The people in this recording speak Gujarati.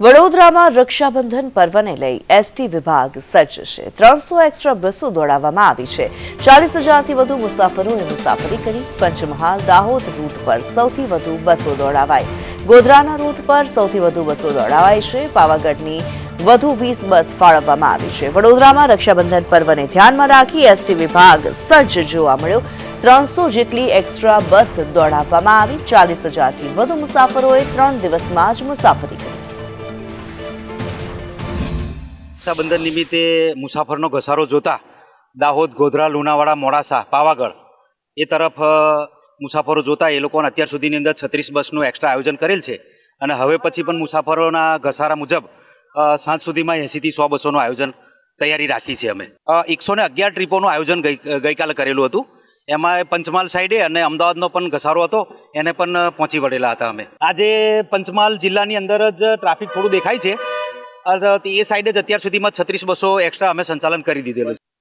વડોદરામાં રક્ષાબંધન પર્વને લઈ એસટી વિભાગ સજ્જ છે. ત્રણસો એક્સ્ટ્રા બસો દોડાવવામાં આવી છે. ચાલીસ હજારથી વધુ મુસાફરોએ મુસાફરી કરી પંચમહાલ દાહોદ રૂટ પર સૌથી વધુ બસો દોડાવાઈ ગોધરાના રૂટ પર સૌથી વધુ બસો દોડાવાઈ છે. પાવાગઢની વધુ વીસ બસ ફાળવવામાં આવી છે. વડોદરામાં રક્ષાબંધન પર્વને ધ્યાનમાં રાખી એસટી વિભાગ સજ્જ જોવા મળ્યો. ત્રણસો જેટલી એક્સ્ટ્રા બસ દોડાવવામાં આવી. ચાલીસ હજારથી વધુ મુસાફરોએ ત્રણ દિવસમાં જ મુસાફરી કરી. રક્ષાબંધન નિમિત્તે મુસાફરનો ઘસારો જોતા દાહોદ, ગોધરા, લુણાવાડા, મોડાસા, પાવાગઢ એ તરફ મુસાફરો જોતા એ લોકોને અત્યાર સુધીની અંદર છત્રીસ બસનું એક્સ્ટ્રા આયોજન કરેલ છે. અને હવે પછી પણ મુસાફરોના ઘસારા મુજબ સાંજ સુધીમાં એંસીથી સો બસોનું આયોજન તૈયારી રાખી છે અમે. એકસો ને અગિયાર ટ્રીપોનું આયોજન ગઈ ગઈકાલે કરેલું હતું. એમાં પંચમહાલ સાઈડે અને અમદાવાદનો પણ ઘસારો હતો. એને પણ પહોંચી વળેલા હતા અમે. આજે પંચમહાલ જિલ્લાની અંદર જ ટ્રાફિક થોડું દેખાય છે. એ સાઈડે જ અત્યાર સુધીમાં છત્રીસ બસો એક્સ્ટ્રા અમે સંચાલન કરી દીધેલું છે.